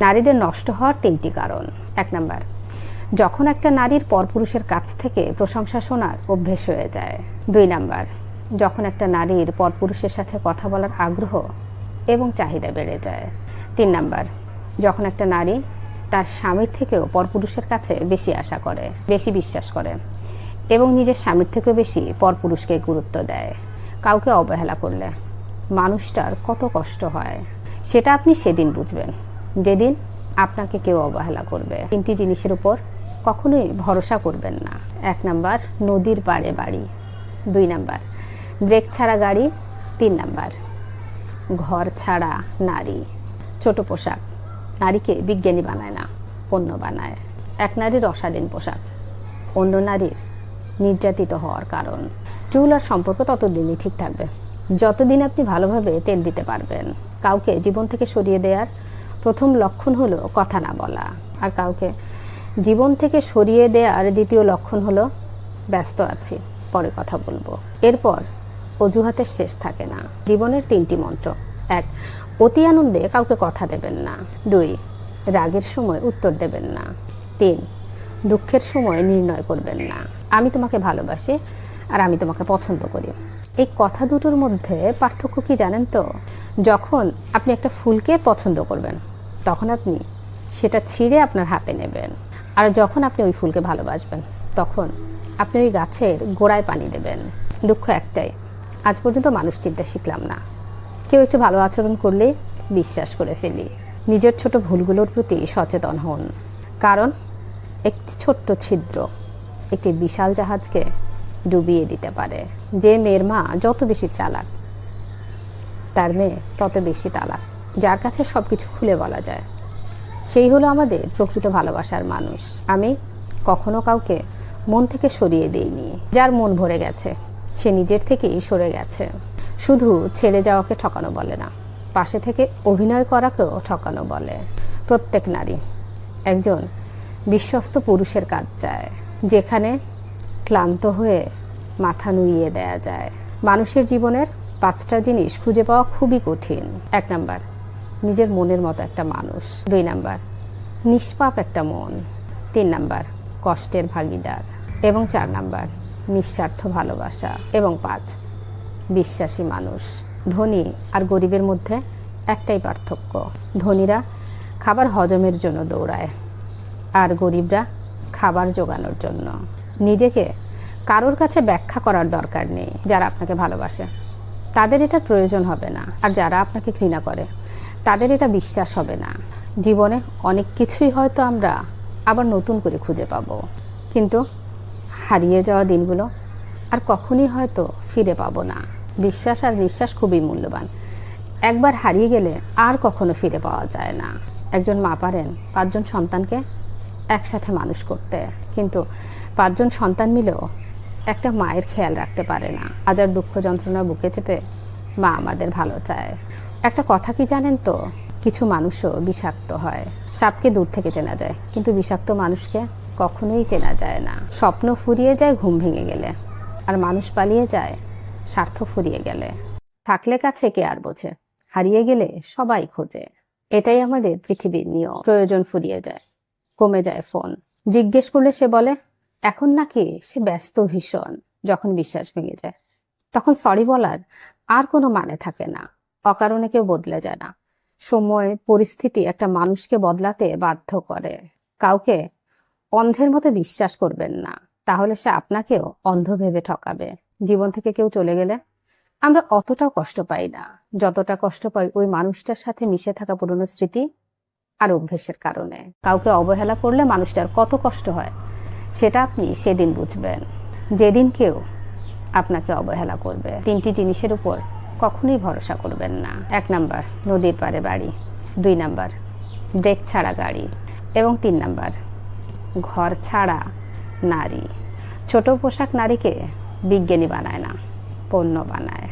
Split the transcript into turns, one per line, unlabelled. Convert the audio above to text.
নারীদের নষ্ট হওয়ার তিনটি কারণ। এক নাম্বার, যখন একটা নারীর পরপুরুষের কাছ থেকে প্রশংসা শোনার অভ্যেস হয়ে যায়। দুই নাম্বার, যখন একটা নারীর পরপুরুষের সাথে কথা বলার আগ্রহ এবং চাহিদা বেড়ে যায়। তিন নাম্বার, যখন একটা নারী তার স্বামীর থেকেও পরপুরুষের কাছে বেশি আশা করে, বেশি বিশ্বাস করে এবং নিজের স্বামীর থেকেও বেশি পরপুরুষকে গুরুত্ব দেয়। কাউকে অবহেলা করলে মানুষটার কত কষ্ট হয়, সেটা আপনি সেদিন বুঝবেন। যেদিন আপনাকে কেউ অবহেলা করবে। তিনটি জিনিসের উপর কখনোই ভরসা করবেন না। এক নাম্বার, নদীর পাড়ে বাড়ি। দুই নাম্বার, ব্রেক ছাড়া গাড়ি। তিন নাম্বার, ঘর ছাড়া নারী। ছোট পোশাক, নারীকে বিজ্ঞানী বানায় না, পণ্য বানায়। এক নারীর অশালীন পোশাক, অন্য নারীর নির্যাতিত হওয়ার কারণ। চুল আর সম্পর্ক ততদিনই ঠিক থাকবে। যতদিন আপনি ভালোভাবে তেল দিতে পারবেন, কাউকে জীবন থেকে সরিয়ে দেওয়ার প্রথম লক্ষণ হলো কথা না বলা। আর কাউকে জীবন থেকে সরিয়ে দেওয়ার দ্বিতীয় লক্ষণ হলো ব্যস্ত আছি, পরে কথা বলব। এরপর অজুহাতের শেষ থাকে না। জীবনের তিনটি মন্ত্র। এক, অতি আনন্দে কাউকে কথা দেবেন না। দুই, রাগের সময় উত্তর দেবেন না। তিন, দুঃখের সময় নির্ণয় করবেন না। আমি তোমাকে ভালোবাসি আর আমি তোমাকে পছন্দ করি। এই কথা দুটোর মধ্যে পার্থক্য কি জানেন তো? যখন আপনি একটা ফুলকে পছন্দ করবেন তখন আপনি সেটা ছিঁড়ে আপনার হাতে নেবেন। আর যখন আপনি ওই ফুলকে ভালোবাসবেন, তখন আপনি ওই গাছের গোড়ায় পানি দেবেন। দুঃখ একটাই, আজ পর্যন্ত মানুষ চিন্তা শিখলাম না। কেউ একটু ভালো আচরণ করলে বিশ্বাস করে ফেলি। নিজের ছোট ভুলগুলোর প্রতি সচেতন হন। কারণ একটি ছোট্ট ছিদ্র একটি বিশাল জাহাজকে ডুবিয়ে দিতে পারে। যে মেয়ের মা যত বেশি চালাক, তার মেয়ে তত বেশি তালাক। যার কাছে সব কিছু খুলে বলা যায়। সেই হলো আমাদের প্রকৃত ভালোবাসার মানুষ। আমি কখনো কাউকে মন থেকে সরিয়ে দিইনি। যার মন ভরে গেছে, সে নিজের থেকেই সরে গেছে। শুধু ছেড়ে যাওয়াকে ঠকানো বলে না, পাশে থেকে অভিনয় করাকেও ঠকানো বলে। প্রত্যেক নারী একজন বিশ্বস্ত পুরুষের কাজ চায়, যেখানে ক্লান্ত হয়ে মাথা নুইয়ে দেয়া যায়। মানুষের জীবনের পাঁচটা জিনিস খুঁজে পাওয়া খুবই কঠিন। এক নাম্বার নিজের মনের মতো একটা মানুষ। দুই নাম্বার, নিষ্পাপ একটা মন। তিন নাম্বার, কষ্টের ভাগিদার। এবং চার নাম্বার, নিঃস্বার্থ ভালোবাসা। এবং পাঁচ, বিশ্বাসী মানুষ। ধনী আর গরিবের মধ্যে একটাই পার্থক্য। ধনীরা খাবার হজমের জন্য দৌড়ায় আর গরিবরা খাবার জোগানোর জন্য। নিজেকে কারোর কাছে ব্যাখ্যা করার দরকার নেই, যারা আপনাকে ভালোবাসে। তাদের এটা প্রয়োজন হবে না। আর যারা আপনাকে ঘৃণা করে, তাদের এটা বিশ্বাস হবে না। জীবনে অনেক কিছুই হয়তো আমরা আবার নতুন করে খুঁজে পাব। কিন্তু হারিয়ে যাওয়া দিনগুলো আর কখনই হয়তো ফিরে পাবো না। বিশ্বাস আর নিঃশ্বাস খুবই মূল্যবান। একবার হারিয়ে গেলে আর কখনো ফিরে পাওয়া যায় না। একজন মা পারেন পাঁচজন সন্তানকে একসাথে মানুষ করতে। কিন্তু পাঁচজন সন্তান মিলেও একটা মায়ের খেয়াল রাখতে পারে না। হাজার দুঃখ যন্ত্রণা বুকে চেপে মা আমাদের ভালো চায়। একটা কথা কি জানেন তো? কিছু মানুষও বিষাক্ত হয়। সাপকে দূর থেকে চেনা যায়, কিন্তু বিষাক্ত মানুষকে কখনোই চেনা যায় না। স্বপ্ন ফুরিয়ে যায় ঘুম ভেঙে গেলে, আর মানুষ পালিয়ে যায় স্বার্থ ফুরিয়ে গেলে। থাকলে কাছে কে আর বোঝে? হারিয়ে গেলে সবাই খোঁজে। এটাই আমাদের পৃথিবীর নিয়ম। প্রয়োজন ফুরিয়ে যায়, কমে যায় ফোন। জিজ্ঞেস করলে সে বলে এখন নাকি সে ব্যস্ত ভীষণ যখন বিশ্বাস ভেঙে যায়। তখন সরি বলার আর কোনো মানে থাকে না। অকারণে কেউ বদলে যায় না। সময়, পরিস্থিতি একটা মানুষকে বদলাতে বাধ্য করে। কাউকে অন্ধের মতো বিশ্বাস করবেন না। তাহলে সে আপনাকেও অন্ধ ভেবে ঠকাবে। জীবন থেকে কেউ চলে গেলে আমরা অতটাও কষ্ট পাই না। যতটা কষ্ট পাই ওই মানুষটার সাথে মিশে থাকা পুরনো স্মৃতি আর অভ্যেসের কারণে। কাউকে অবহেলা করলে মানুষটার কত কষ্ট হয়। সেটা আপনি সেদিন বুঝবেন। যেদিন কেউ আপনাকে অবহেলা করবে, তিনটি জিনিসের উপর কখনোই ভরসা করবেন না। এক নাম্বার, নদীর পাড়ে বাড়ি। দুই নাম্বার, ব্রেক ছাড়া গাড়ি। এবং তিন নাম্বার, ঘর ছাড়া নারী। ছোট পোশাক নারীকে বিজ্ঞানী বানায় না, পণ্য বানায়।